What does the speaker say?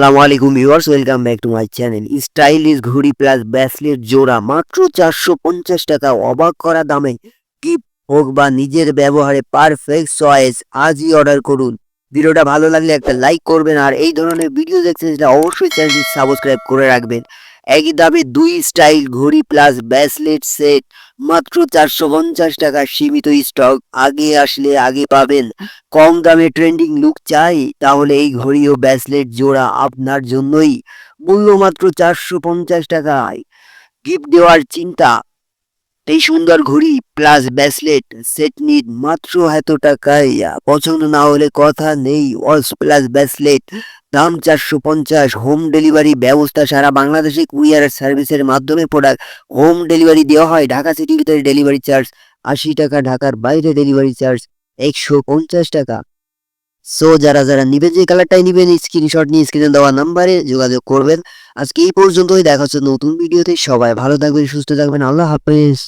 আসসালামু আলাইকুম viewers, welcome back to my channel. Stylish ঘুড়ি প্লাস ব্যাসলেট জোড়া, মাত্র চারশো পঞ্চাশ টাকা, অবাক করা দামে। কি হোক বা নিজের ব্যবহারে পারফেক্ট চয়েস আজই অর্ডার করুন। ভিডিওটা ভালো লাগলে একটা লাইক করবেন, আর এই ধরনের ভিডিও দেখতে অবশ্যই চ্যানেলটি সাবস্ক্রাইব করে রাখবেন। একই দামে দুই স্টাইল ঘড়ি প্লাস ব্যাসলেট সেট মাত্র চারশো পঞ্চাশ টাকা সীমিত স্টক আগে আসলে আগে পাবেন। কম দামে ট্রেন্ডিং লুক চাই, তাহলে এই ঘড়ি ও ব্যাসলেট জোড়া আপনার জন্যই। মূল্য মাত্র চারশো পঞ্চাশ টাকায়। গিফট দেওয়ার চিন্তা। এই সুন্দর ঘড়ি প্লাস ব্যাসলেট সেট নিট মাত্র এত টাকায়। পছন্দ না হলে কথা নেই ওয়ালস প্লাস ব্যাসলেট দাম চারশো পঞ্চাশ হোম ডেলিভারি ব্যবস্থা সারা বাংলাদেশে কুরিয়ার সার্ভিসের মাধ্যমে প্রোডাক্ট হোম ডেলিভারি দেওয়া হয় ঢাকা সিটির ভিতরে ডেলিভারি চার্জ আশি টাকা, ঢাকার বাইরে ডেলিভারি চার্জ একশো পঞ্চাশ টাকা। সো যারা যারা নিবেন, যে কালারটাই নিবেন স্ক্রিনশট নিয়ে স্ক্রিনে দেওয়া নাম্বারে যোগাযোগ করবেন। আজকে এই পর্যন্তই, দেখা হচ্ছে নতুন ভিডিওতে সবাই ভালো থাকবেন, সুস্থ থাকবেন। আল্লাহ হাফেজ।